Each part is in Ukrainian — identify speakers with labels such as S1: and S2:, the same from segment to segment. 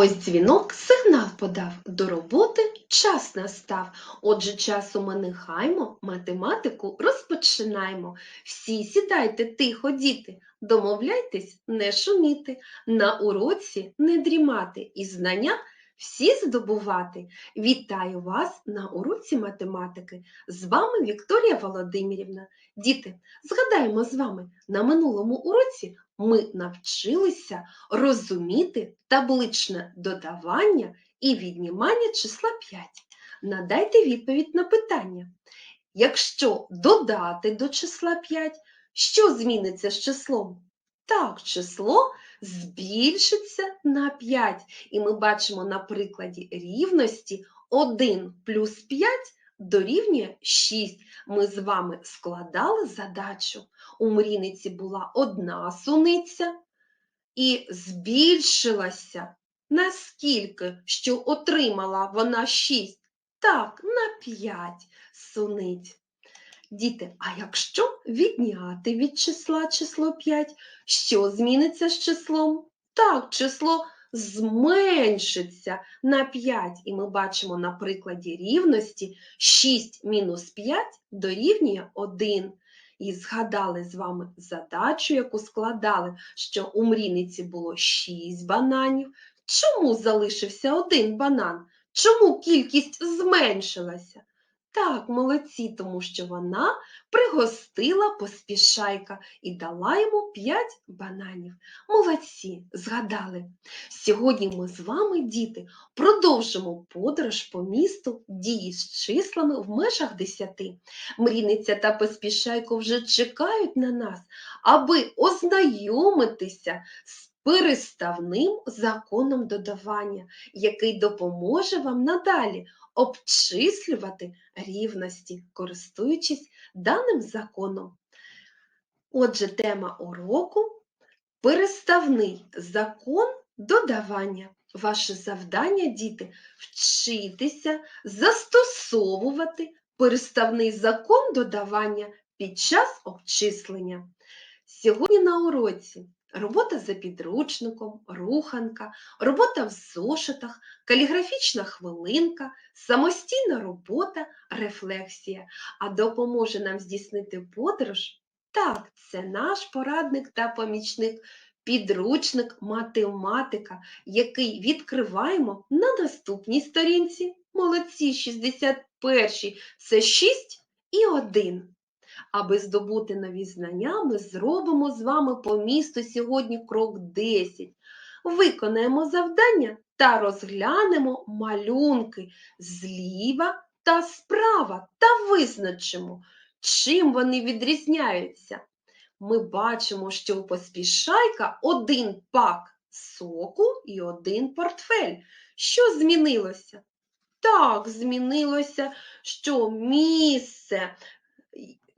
S1: Ось дзвінок сигнал подав, до роботи час настав. Отже, часу ми не хаймо, математику розпочинаємо. Всі сідайте тихо, діти, домовляйтесь не шуміти, на уроці не дрімати і знання всі здобувати. Вітаю вас на уроці математики. З вами Вікторія Володимирівна. Діти, згадаємо з вами, на минулому уроці ми навчилися розуміти табличне додавання і віднімання числа 5. Надайте відповідь на питання. Якщо додати до числа 5, що зміниться з числом? Так, число збільшиться на 5. І ми бачимо на прикладі рівності 1 плюс 5 дорівнює 6. Ми з вами складали задачу. У мрійниці була одна суниця і збільшилася. Наскільки, що отримала вона 6? Так, на 5 суниць. Діти, а якщо відняти від числа число 5, що зміниться з числом? Так, число зменшиться на 5. І ми бачимо на прикладі рівності 6 мінус 5 дорівнює 1. І згадали з вами задачу, яку складали, що у мрійниці було 6 бананів. Чому залишився один банан? Чому кількість зменшилася? Так, молодці, тому що вона пригостила поспішайка і дала йому 5 бананів. Молодці, згадали. Сьогодні ми з вами, діти, продовжимо подорож по місту дії з числами в межах 10. Мрійниця та поспішайко вже чекають на нас, аби ознайомитися з переставним законом додавання, який допоможе вам надалі обчислювати рівності, користуючись даним законом. Отже, тема уроку переставний закон додавання. Ваше завдання, діти, вчитися застосовувати переставний закон додавання під час обчислення. Сьогодні на уроці робота за підручником, руханка, робота в зошитах, каліграфічна хвилинка, самостійна робота, рефлексія. А допоможе нам здійснити подорож? Так, це наш порадник та помічник, підручник математика, який відкриваємо на наступній сторінці. Молодці, 61 це 6 і 1. Аби здобути нові знання, ми зробимо з вами по місту сьогодні крок 10. Виконаємо завдання та розглянемо малюнки зліва та справа та визначимо, чим вони відрізняються. Ми бачимо, що у поспішайка один пак соку і один портфель. Що змінилося? Так, змінилося, що місце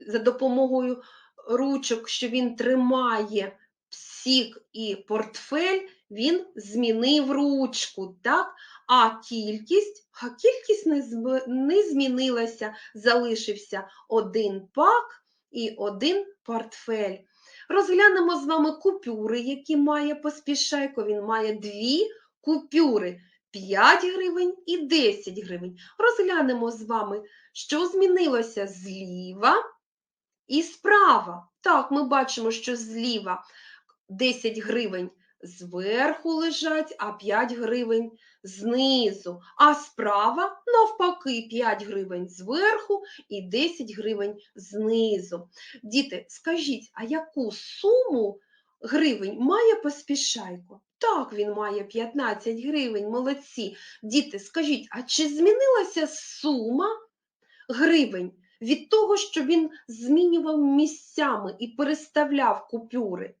S1: за допомогою ручок, що він тримає сік і портфель, він змінив ручку, так? А кількість, а кількість не змінилася, залишився один пак і один портфель. Розглянемо з вами купюри, які має поспішайко. Він має дві купюри 5 гривень і 10 гривень. Розглянемо з вами, що змінилося зліва і справа. Так, ми бачимо, що зліва 10 гривень зверху лежать, а 5 гривень знизу. А справа, навпаки, 5 гривень зверху і 10 гривень знизу. Діти, скажіть, а яку суму гривень має поспішайко? Так, він має 15 гривень, молодці. Діти, скажіть, а чи змінилася сума гривень від того, що він змінював місцями і переставляв купюри?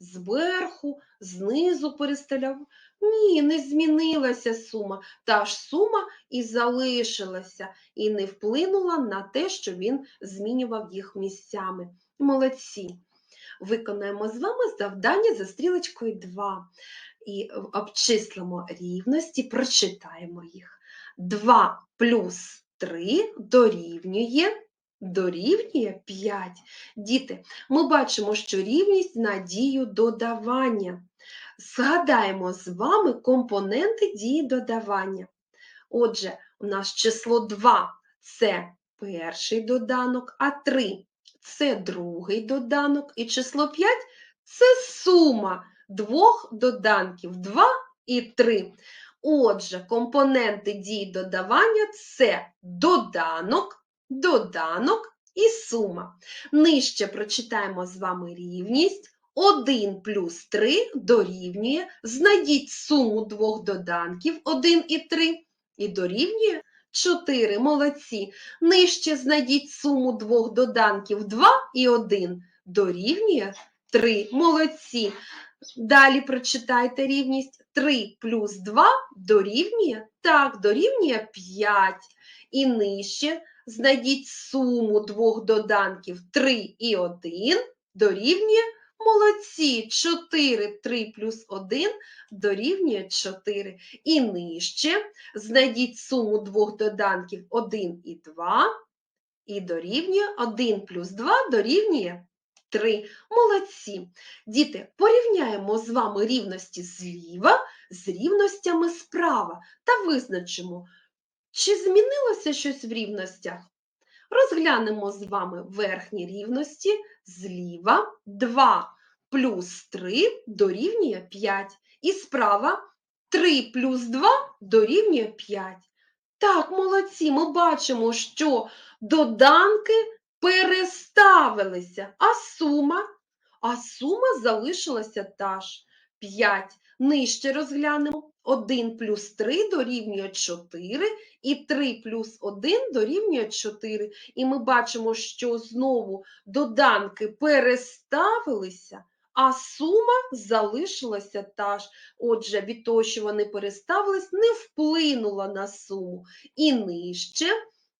S1: Зверху, знизу переставляв. Ні, не змінилася сума. Та ж сума і залишилася, і не вплинула на те, що він змінював їх місцями. Молодці. Виконаємо з вами завдання за стрілочкою 2 і обчислимо рівності, прочитаємо їх. 2 плюс 3 дорівнює, дорівнює 5. Діти, ми бачимо, що рівність на дію додавання. Згадаємо з вами компоненти дії додавання. Отже, у нас число 2 це перший доданок, а 3 це другий доданок, і число 5 це сума двох доданків 2 і 3. Отже, компоненти дії додавання це доданок, доданок і сума. Нижче прочитаємо з вами рівність. 1 плюс 3 дорівнює, знайдіть суму двох доданків 1 і 3 і дорівнює 4. Молодці. Нижче знайдіть суму двох доданків 2 і 1 дорівнює 3. Молодці. Далі прочитайте рівність 3 плюс 2 дорівнює, так, дорівнює 5. І нижче знайдіть суму двох доданків 3 і 1 дорівнює Молодці, 4, 3 плюс 1 дорівнює 4. І нижче знайдіть суму двох доданків 1 і 2, і дорівнює 1 плюс 2 дорівнює 3. Молодці. Діти, порівняємо з вами рівності зліва з рівностями справа та визначимо, чи змінилося щось в рівностях. Розглянемо з вами верхні рівності зліва 2 плюс 3 дорівнює 5. І справа 3 плюс 2 дорівнює 5. Так, молодці, ми бачимо, що доданки переставилися, а сума, а сума залишилася та ж 5. Нижче розглянемо. 1 плюс 3 дорівнює 4, і 3 плюс 1 дорівнює 4. І ми бачимо, що знову доданки переставилися, а сума залишилася та ж. Отже, від того, що вони переставились, не вплинула на суму. І нижче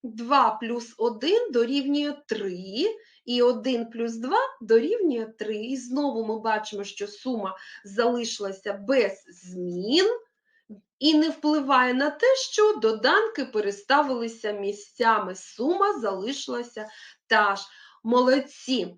S1: 2 плюс 1 дорівнює 3, і 1 плюс 2 дорівнює 3. І знову ми бачимо, що сума залишилася без змін і не впливає на те, що доданки переставилися місцями. Сума залишилася та ж. Молодці.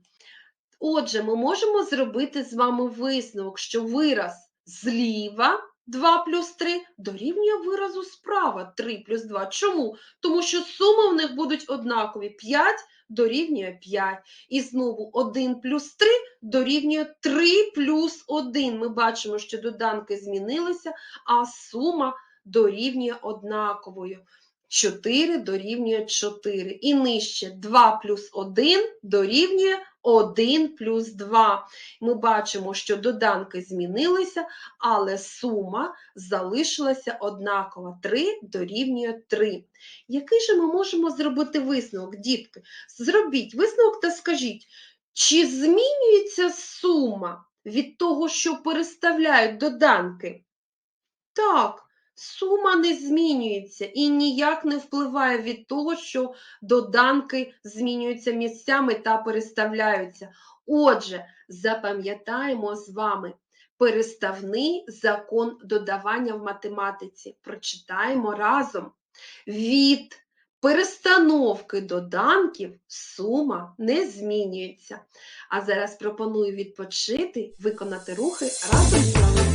S1: Отже, ми можемо зробити з вами висновок, що вираз зліва 2 плюс 3 дорівнює виразу справа 3 плюс 2. Чому? Тому що суми в них будуть однакові. 5 дорівнює 5. І знову 1 плюс 3 дорівнює 3 плюс 1. Ми бачимо, що доданки змінилися, а сума дорівнює однаковою. 4 дорівнює 4. І нижче 2 плюс 1 дорівнює 1 плюс 2. Ми бачимо, що доданки змінилися, але сума залишилася однакова. 3 дорівнює 3. Який же ми можемо зробити висновок, дітки? Зробіть висновок та скажіть, чи змінюється сума від того, що переставляють доданки? Так, сума не змінюється і ніяк не впливає від того, що доданки змінюються місцями та переставляються. Отже, запам'ятаємо з вами переставний закон додавання в математиці. Прочитаємо разом. Від перестановки доданків сума не змінюється. А зараз пропоную відпочити, виконати рухи разом з малинкою.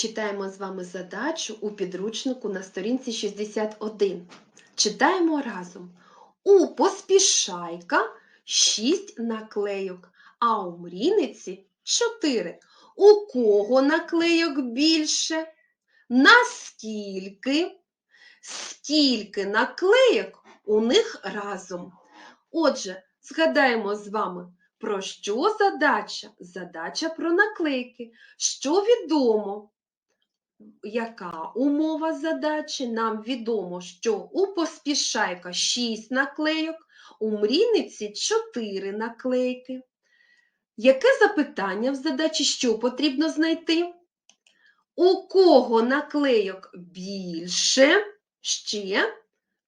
S1: Прочитаємо з вами задачу у підручнику на сторінці 61. Читаємо разом. У поспішайка 6 наклейок, а у мріниці 4. У кого наклейок більше? Наскільки? Скільки наклейок у них разом? Отже, згадаємо з вами Про що задача? Задача про наклейки. Що відомо? Яка умова задачі? Нам відомо, що у поспішайка 6 наклейок, у мрійниці 4 наклейки. Яке запитання в задачі, що потрібно знайти? У кого наклейок більше? Ще?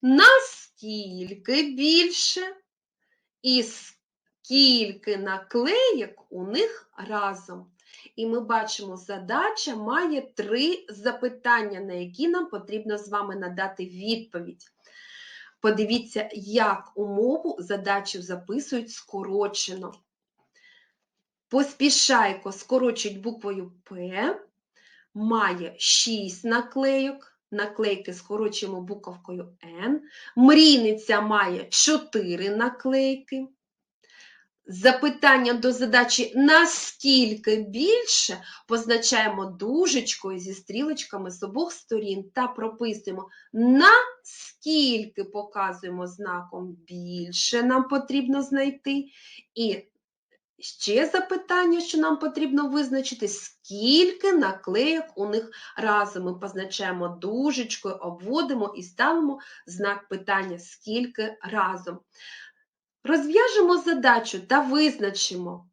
S1: Наскільки більше? І скільки наклейок у них разом? І ми бачимо, задача має три запитання, на які нам потрібно з вами надати відповідь. Подивіться, як умову задачі записують скорочено. Поспішайко скорочують буквою П, має 6 наклейок, наклейки скорочуємо буковкою Н, мрійниця має 4 наклейки. Запитання до задачі наскільки більше позначаємо дужечкою зі стрілочками з обох сторін та прописуємо наскільки показуємо знаком більше нам потрібно знайти. І ще запитання, що нам потрібно визначити, скільки наклеїк у них разом. Ми позначаємо дужечкою, обводимо і ставимо знак питання, скільки разом. Розв'яжемо задачу та визначимо,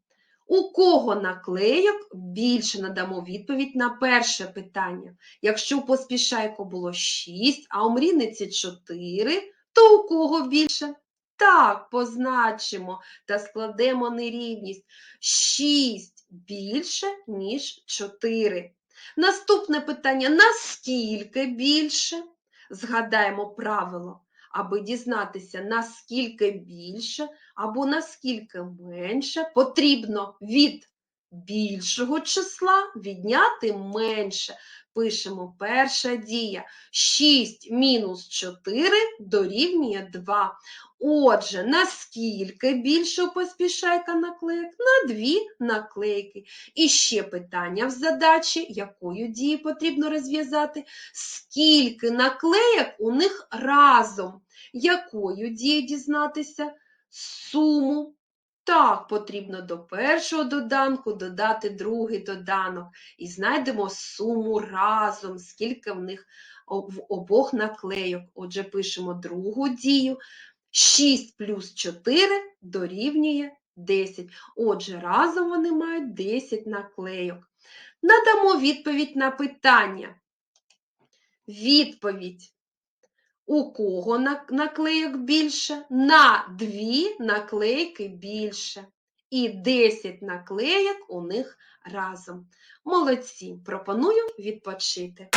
S1: у кого наклейок більше надамо відповідь на перше питання. Якщо у поспішайку було 6, а у мрійниці 4, то у кого більше? Так, позначимо та складемо нерівність. 6 більше, ніж 4. Наступне питання: наскільки більше? Згадаємо правило аби дізнатися, наскільки більше або наскільки менше, потрібно від більшого числа відняти менше. Пишемо перша дія. 6 мінус 4 дорівнює 2. Отже, наскільки більше поспішайка наклейок? На дві наклейки. І ще питання в задачі, якою дію потрібно розв'язати? Скільки наклейок у них разом? Якою дією дізнатися? Суму. Так, потрібно до першого доданку додати другий доданок і знайдемо суму разом, скільки в них в обох наклейок. Отже, пишемо другу дію. 6 плюс 4 дорівнює 10. Отже, разом вони мають 10 наклейок. Надамо відповідь на питання. Відповідь. У кого наклейок більше? На дві наклейки більше. І 10 наклеєк у них разом. Молодці! Пропоную відпочити.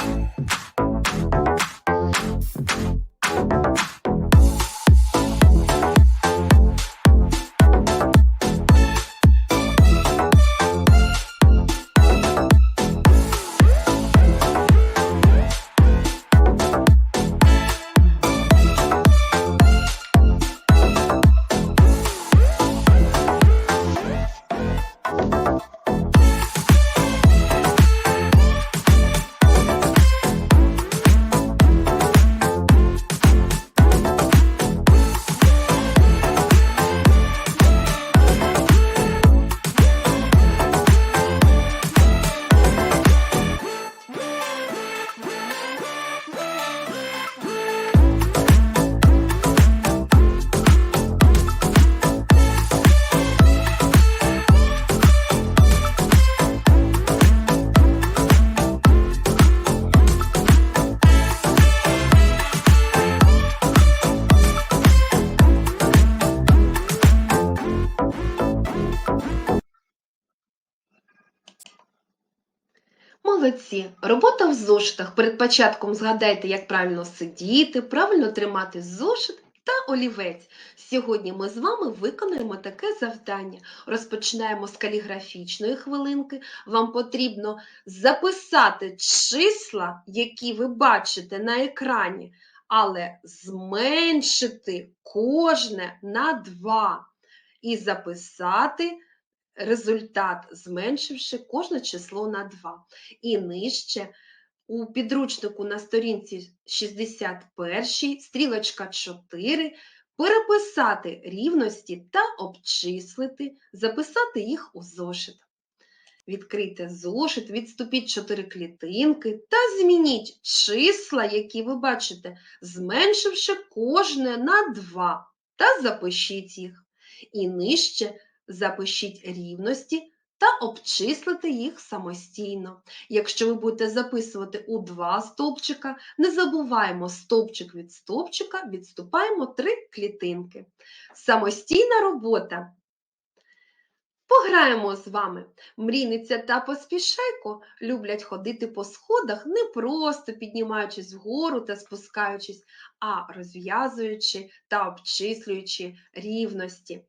S1: В зошитах. Перед початком згадайте, як правильно сидіти, правильно тримати зошит та олівець. Сьогодні ми з вами виконаємо таке завдання. Розпочинаємо з каліграфічної хвилинки. Вам потрібно записати числа, які ви бачите на екрані, але зменшити кожне на 2 і записати результат, зменшивши кожне число на 2. І нижче у підручнику на сторінці 61 стрілочка 4 переписати рівності та обчислити, записати їх у зошит. Відкрийте зошит, відступіть 4 клітинки та змініть числа, які ви бачите, зменшивши кожне на 2, та запишіть їх. І нижче запишіть рівності та обчислити їх самостійно. Якщо ви будете записувати у два стовпчика, не забуваємо стовпчик від стовпчика, відступаємо 3 клітинки. Самостійна робота. Пограємо з вами. Мрійниця та поспішайко люблять ходити по сходах, не просто піднімаючись вгору та спускаючись, а розв'язуючи та обчислюючи рівності.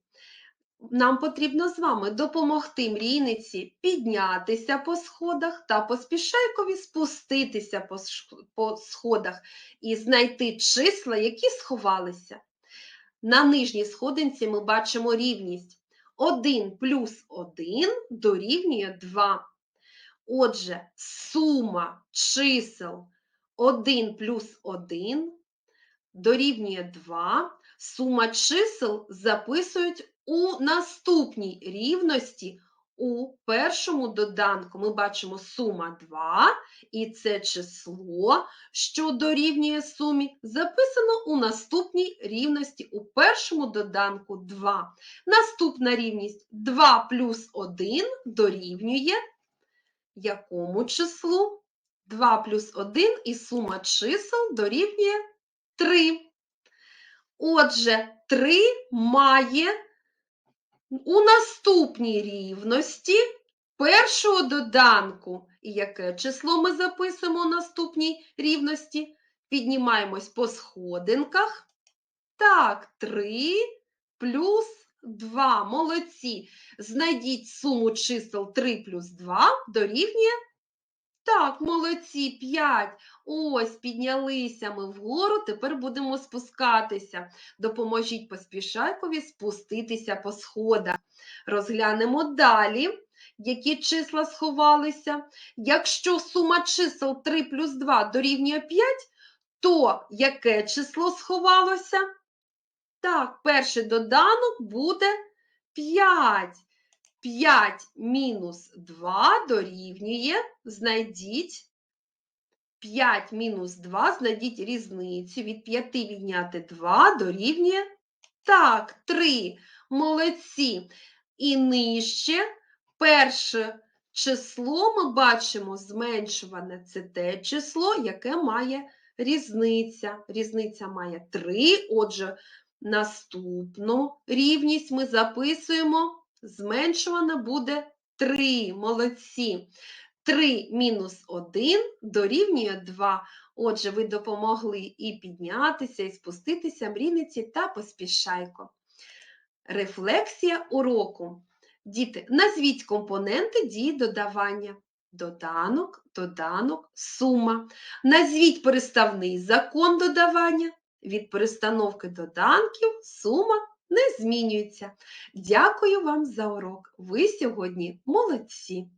S1: Нам потрібно з вами допомогти мрійниці піднятися по сходах та поспішайкові спуститися по сходах і знайти числа, які сховалися. На нижній сходинці ми бачимо рівність 1 плюс 1 дорівнює 2. Отже, сума чисел 1 плюс 1 дорівнює 2. Сума чисел записують у наступній рівності у першому доданку. Ми бачимо сума 2, і це число, що дорівнює сумі, записано у наступній рівності у першому доданку 2. Наступна рівність 2 плюс 1 дорівнює якому числу? 2 плюс 1 і сума чисел дорівнює 3. Отже, 3 має у наступній рівності першого доданку. І яке число ми записуємо у наступній рівності? Піднімаємось по сходинках. Так, 3 плюс 2. Молодці. Знайдіть суму чисел 3 плюс 2 дорівнює. Так, молодці, 5. Ось, піднялися ми вгору, тепер будемо спускатися. Допоможіть поспішайкові спуститися по сходах. Розглянемо далі, які числа сховалися. Якщо сума чисел 3 плюс 2 дорівнює 5, то яке число сховалося? Так, перший доданок буде 5. 5 мінус 2 дорівнює, знайдіть 5 мінус 2, знайдіть різницю. Від 5 відняти 2 дорівнює, так, 3. Молодці. І нижче перше число ми бачимо зменшуване. Це те число, яке має різниця. Різниця має 3, отже, наступну рівність ми записуємо зменшувана буде 3. Молодці. 3 мінус 1 дорівнює 2. Отже, ви допомогли і піднятися, і спуститися мрійниці та поспішайко. Рефлексія уроку. Діти, назвіть компоненти дії додавання. Доданок, доданок, сума. Назвіть переставний закон додавання. Від перестановки доданків сума не змінюється. Дякую вам за урок. Ви сьогодні молодці!